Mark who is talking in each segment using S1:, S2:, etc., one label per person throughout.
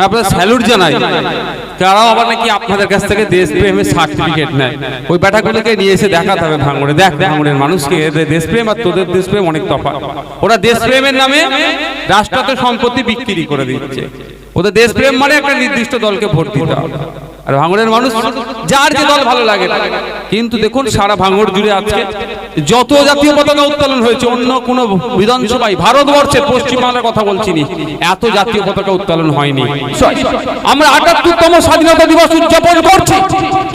S1: আমি আপনাদের স্যালুট জানাই। তারাও আবার নাকি আপনাদের কাছ থেকে দেশপ্রেমের সার্টিফিকেট নেয়। ওই ব্যাটাগুলোকে নিয়ে এসে দেখাতে হবে ভাঙড়ে। দেখ, ভাঙড়ের মানুষকে, এদের দেশপ্রেম আর তোদের দেশপ্রেম অনেক তফাৎ। ওরা দেশপ্রেমের নামে রাষ্ট্রায়ত্ত সম্পত্তি বিক্রি করে দিচ্ছে। ওদের দেশপ্রেম মানে একটা নির্দিষ্ট দলকে ভোট দিতে হবে। আর ভাঙড়ের মানুষ যার যে দল ভালো লাগে। কিন্তু দেখুন সারা ভাঙড় জুড়ে আজকে যত জাতীয় পতাকা উত্তোলন হয়েছে অন্য কোন বিধানসভায় ভারতবর্ষের পশ্চিমবাংলার কথা বলছি নি, এত জাতীয় পতাকা উত্তোলন হয়নি। আমরা আটাত্তরতম স্বাধীনতা দিবস উদযাপন করছি।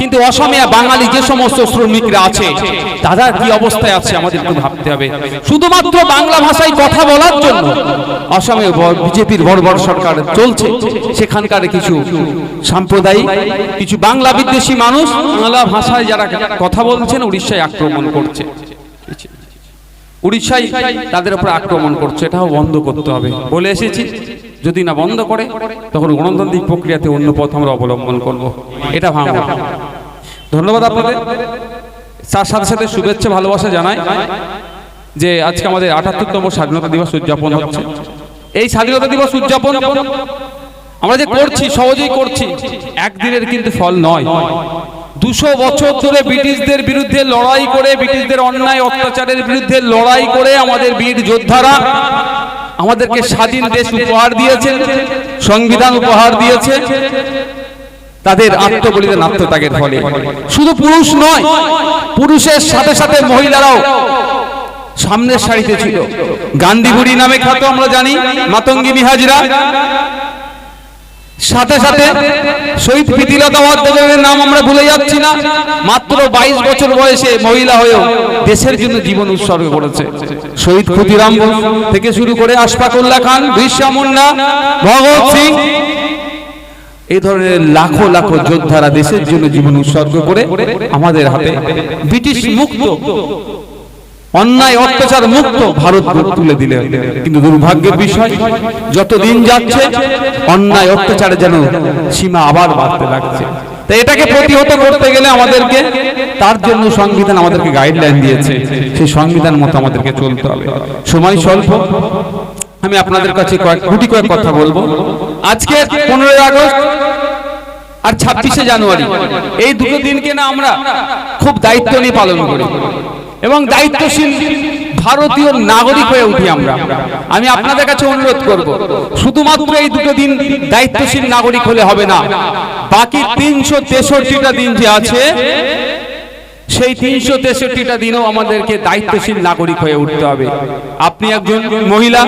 S1: কিন্তু অসমীয়া বাঙালি যে সমস্ত শ্রমিকরা আছে তারা কি অবস্থায় আছে আমাদের একটু ভাবতে হবে। শুধুমাত্র বাংলা ভাষায় কথা বলার জন্য অসমে বিজেপির বড় বড় সরকার চলছে। সেখানকার কিছু সাম্প্রদায়িক, কিছু বাংলা বিদ্বেষী মানুষ বাংলা ভাষায় যারা কথা বলছেন, উড়িষ্যায় আক্রমণ করছে। উড়িষ্যায় তাদের উপর আক্রমণ করছে, এটাও বন্ধ করতে হবে। বলে এসেছি। যদি না বন্ধ করে, তখন গণতান্ত্রিক প্রক্রিয়াতে অন্য পথ আমরা অবলম্বন করব। এটা ভাঙব ধন্যবাদ আপনাদের। তার সাথে সাথে শুভেচ্ছা, ভালোবাসা জানাই যে আজকে আমাদের আটাত্তরতম স্বাধীনতা দিবস উদযাপন হচ্ছে। এই স্বাধীনতা দিবস উদযাপন আমরা যে করছি, সহজেই করছি, একদিনের কিন্তু ফল নয়। দুশো বছর ধরে ব্রিটিশদের বিরুদ্ধে লড়াই করে, ব্রিটিশদের অন্যায় অত্যাচারের বিরুদ্ধে লড়াই করে আমাদের বীর যোদ্ধারা আমাদেরকে স্বাধীন দেশ উপহার দিয়েছে সংবিধান উপহার দিয়েছে তাদের আত্মবলিদান আত্মত্যাগের ফলে শুধু পুরুষ নয় পুরুষের সাথে সাথে মহিলারাও সামনের সারিতে ছিল। গান্ধী বুড়ি নামে খ্যাত আমরা জানি মাতঙ্গী মিহাজরা সাথে সাথে শহীদ প্রীতিলতা দেবের নাম আমরা ভুলে যাচ্ছি না। মাত্র বাইশ বছর বয়সে মহিলা হয়েও দেশের জন্য জীবন উৎসর্গ করেছে। শহীদ ক্ষুদিরাম থেকে শুরু করে আশফাকুল্লাহ খান, বিরসা মুন্ডা ভগৎ সিং, এই ধরনের লাখো লাখো যোদ্ধারা দেশের জন্য জীবন উৎসর্গ করে আমাদের হাতে ব্রিটিশ মুক্ত অন্যায়, অত্যাচার মুক্ত ভারত তুলে দিলে। কিন্তু দুর্ভাগ্যের বিষয় যত দিন যাচ্ছে, অন্যায়, অত্যাচারে যেন সীমা আবার বাড়তে লাগছে। তাই এটাকে প্রতিহত করতে গেলে আমাদেরকে, তার জন্য সংবিধান আমাদেরকে গাইডলাইন দিয়েছে। সেই সংবিধান মতো আমাদেরকে চলতে হবে। সময় স্বল্প। আমি আপনাদের কাছে কয়েক গুটি কয়েক কথা বলব। আজকে পনেরোই আগস্ট আর ছাব্বিশে জানুয়ারি, এই দুটো দিনকে না আমরা খুব দায়িত্ব নিয়ে পালন করি। এবং দায়িত্বশীল ভারতীয় নাগরিক হয়ে উঠি আমরা। আমি আপনাদের কাছে অনুরোধ করব, শুধুমাত্র এই দুটো দিন দায়িত্বশীল নাগরিক হলে হবে না, বাকি তিনশো তেষট্টিটা দিন যে আছে, সেই তিনশো তেষট্টিটা দিনও আমাদেরকে দায়িত্বশীল নাগরিক হয়ে উঠতে হবে। আপনি একজন মহিলা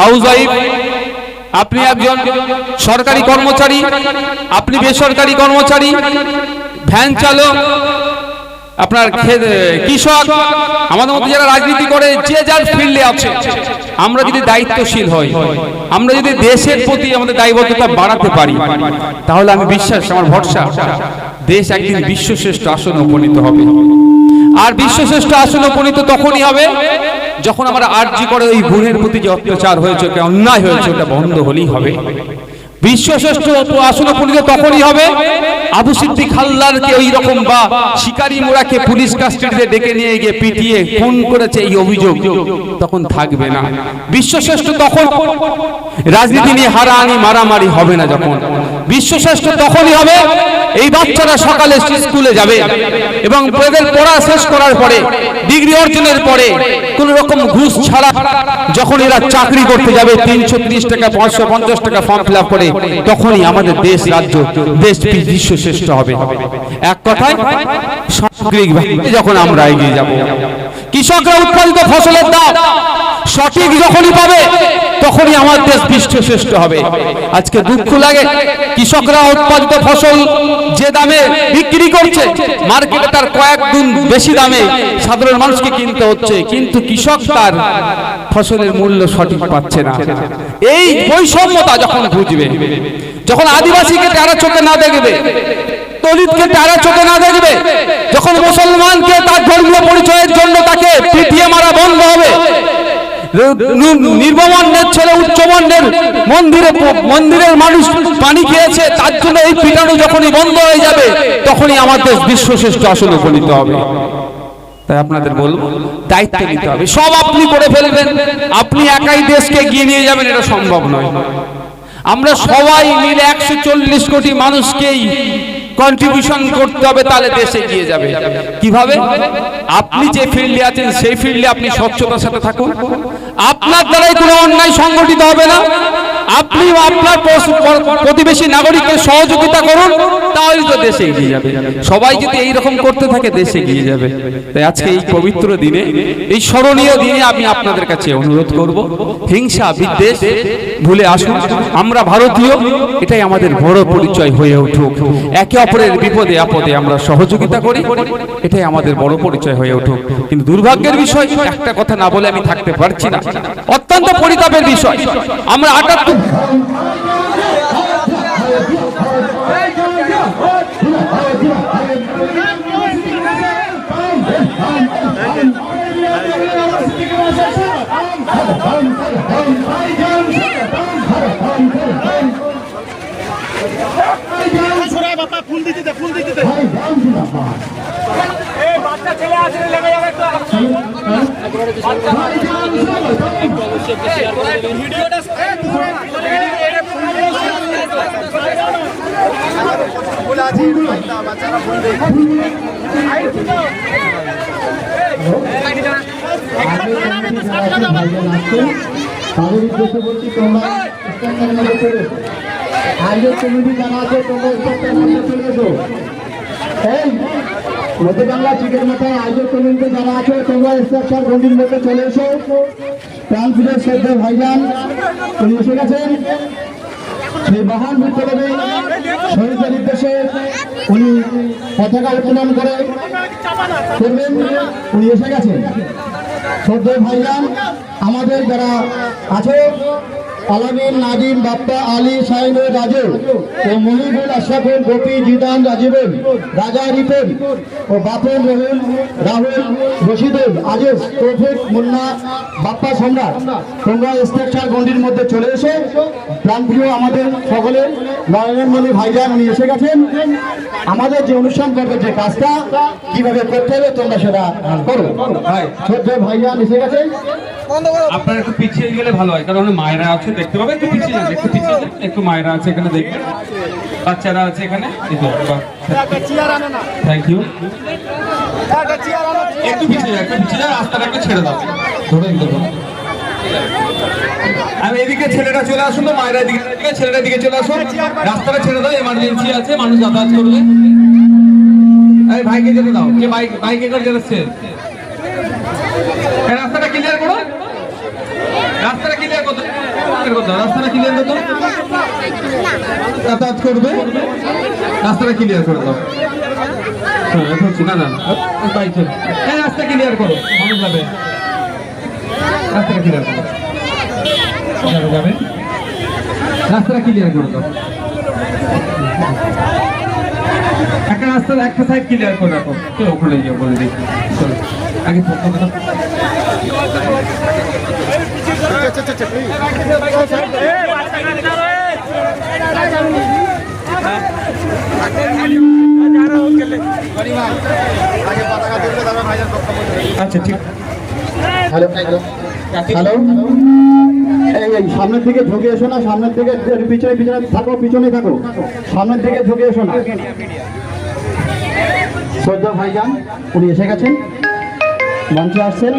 S1: হাউস ওয়াইফ আপনি একজন সরকারি কর্মচারী, আপনি বেসরকারি কর্মচারী, ভ্যান চালক আপনার কৃষক, আমাদের মধ্যে যারা রাজনীতি করে, যে যার ফিল্ডে আছে, আমরা যদি দায়িত্বশীল হই, আমরা যদি দেশের প্রতি আমাদের দায়বদ্ধতা বাড়াতে পারি, তাহলে আমি বিশ্বাস, আমার ভরসা, দেশ একদিন বিশ্বশ্রেষ্ঠ আসনে উপনীত হবে। আর বিশ্বশ্রেষ্ঠ আসনে উপনীত তখনই হবে যখন আমরা আর্জি করে ওই গুণের প্রতি যে অত্যাচার হয়েছে অন্যায় হয়েছে, ওটা বন্ধ হলেই হবে। বিশ্বশ্রেষ্ঠ আসন উপনীত তখনই হবে। আবু সিদ্দিক হাল্লারকে ওই রকম বা শিকারী মোড়াকে পুলিশ কাস্টডিতে ডেকে নিয়ে গিয়ে পিটিয়ে খুন করেছে এই অভিযোগ। তখন থাকবে না। বিশ্বশ্রেষ্ঠ তখন রাজনীতি নিয়ে হারাহানি, মারামারি হবে না যখন। বিশ্বশ্রেষ্ঠ তখনই হবে, এই বাচ্চারা সকালে স্কুলে যাবে এবং পড়া শেষ করার পরে, ডিগ্রি অর্জনের পরে কোন রকম ঘুষ ছাড়া যখন এরা চাকরি করতে যাবে, তিনশো ত্রিশ টাকা, পাঁচশো পঞ্চাশ টাকা ফর্ম ফিল করে তখনই আমাদের দেশ রাজ্য, দেশ বিশ্ব শ্রেষ্ঠ হবে। এক কথায়, সামগ্রিক যখন আমরা এগিয়ে যাব, কৃষকরা উৎপাদিত ফসলের দাম সঠিক যখনই পাবে তখনই আমার দেশ বিশ্ব হবে। আজকে দুঃখ লাগে, কৃষকরা উৎপাদিত ফসল যে দামে বিক্রি করছে, মার্কেটে তার কয়েক গুণ বেশি দামে সাধারণ মানুষকে কিনতে হচ্ছে, কিন্তু কৃষক তার ফসলের মূল্য সঠিক পাচ্ছে না। এই বৈষম্যতা যখন বুঝবে, যখন আদিবাসীকে তারা চোখে না দেখবে, দলিতকে তারা চোখে না দেখবে, যখন মুসলমানকে তার ধর্মীয় পরিচয়ের জন্য তাকে পিটিয়ে মারা বন্ধ হবে নির্মবর্ণের ছেলে উচ্চবর্ণের মন্দিরে মন্দিরের মানুষ পানি খেয়েছে, তার জন্য এই পিটানো যখনই বন্ধ হয়ে যাবে, তখনই আমাদের বিশ্বশ্রেষ্ঠ আসলে উপনীত হবে। তাই আপনাদের বলব, দায়িত্ব নিতে হবে। সব আপনি করে ফেলবেন। আপনি একাই দেশকে এগিয়ে নিয়ে যাবেন, এটা সম্ভব নয়। আমরা সবাই মিলে একশো চল্লিশ কোটি মানুষকেই কন্ট্রিবিউশন করতে হবে, তাহলে দেশে গিয়ে যাবে। কীভাবে? আপনি যে ফিল্ডে আছেন, সেই ফিল্ডে আপনি স্বচ্ছতার সাথে থাকুন। আপনার দ্বারাই কোনো অন্যায় সংগঠিত হবে না। আপনি আপনার প্রতিবেশী নাগরিককে সহযোগিতা করুন। দেশে এগিয়ে যাবে। সবাই যদি এই রকম করতে থাকে, দেশে এগিয়ে যাবে। তাই আজকে এই পবিত্র দিনে, এই স্মরণীয় দিনে আমি আপনাদের কাছে অনুরোধ করব, হিংসা বিদ্বেষ, ভুলে আসুন। আমরা ভারতীয়, এটাই আমাদের বড় পরিচয় হয়ে উঠুক। একে অপরের বিপদে, আপদে আমরা সহযোগিতা করি। এটাই আমাদের বড় পরিচয় হয়ে উঠুক। কিন্তু দুর্ভাগ্যের বিষয়, একটা কথা না বলে আমি থাকতে পারছি না। অত্যন্ত পরিতাপের বিষয়। আমরা আটাত্তর
S2: বাবা ফুল দিতে দে ফুল দিতে দে এই বাচ্চা ছেলে ফুল আছে
S3: তাদের উদ্দেশ্যে যারা আছে তোমরা স্ট্যান্ডের মধ্যে চলে এসো এই মধ্য বাংলা চিকেন মাথায় আয়োজক কমিটিতে যারা আছে তোমরা স্ট্রাকচার গন্ডির মধ্যে চলে এসো প্রাণ ভাইজান উনি এসে গেছেন সেই মহান বিপ্লবে শহীদের নির্দেশে উনি পতাকা উত্তোলন করে করবেন। উনি এসে গেছেন। শ্রদ্ধেয় ভাইরাম আমাদের যারা আছে আলামিন নাজিম বাপ্পা আলী সাইনুর রাজু ও মহিবুল আশরাফুল গোপী জিদান রাজীবুল রাজা রিপন ও বাপন রহুল রাহুল রশিদুল আজিজ তৌফিক মুন্না বাপ্পা সম্রাট। তোমরা স্ট্রাকচার গন্ডির মধ্যে চলে এসে। প্রাণপ্রিয় আমাদের সকলের নরেন্দ্রমণি ভাইজান উনি এসে গেছেন। আমাদের যে অনুষ্ঠান করবে যে কাজটা কীভাবে করতে হবে তোমরা সেটা করো। ভাইজান এসে গেছে
S1: আপনারা একটু পিছিয়ে গেলে ভালো হয় কারণ মায়েরা আছে দেখতে পাবে? একটু পিছিয়ে যান একটু পিছিয়ে যান একটু মায়েরা আছে এখানে দেখবেন বাচ্চারা আছে এখানে থ্যাংক ইউ
S2: একটা
S1: পিছিয়ে যাও একটু পিছিয়ে যাও রাস্তাটা একটু ছেড়ে দাও। ধরে আমি এদিকে ছেলেটা চলে আসুন তো মায়েরা দিকে এদিকে ছেলেটা দিকে চলে আসুন। রাস্তাটা ছেড়ে দাও এমার্জেন্সি আছে মানুষ যাতায়াত করবে। ভাইকে যেতে দাও। কে বাইক বাইকে করে যেতে রাস্তাটা ক্লিয়ার করো। রাস্তাটা ক্লিয়ার করতে। যাতায়াত করবে? রাস্তাটা ক্লিয়ার করে দাও। হ্যাঁ, না না বাইক। এই রাস্তা ক্লিয়ার করো। মানুষ যাবে। রাস্তাটা ক্লিয়ার করো। যাবে রাস্তাটা ক্লিয়ার করে দাও। একটা রাস্তা একটা সাইড ক্লিয়ার করে রাখো। তো ওখানে গিয়ে বলে দেখি চলো আগে ফোন করে দাও।
S2: এই বাচ্চা কাচ্চা রে
S1: আচ্ছা ঠিক।
S3: Hello hello. এই সামনের দিকে ঝুঁকে এসো না, সামনের দিকে পিছনে পিছনে থাকো পিছনে থাকো। সামনের দিকে ঝুঁকে এসো না। শ্রদ্ধা ভাইজান, উনি এসে গেছেন। মঞ্চে আসছেন।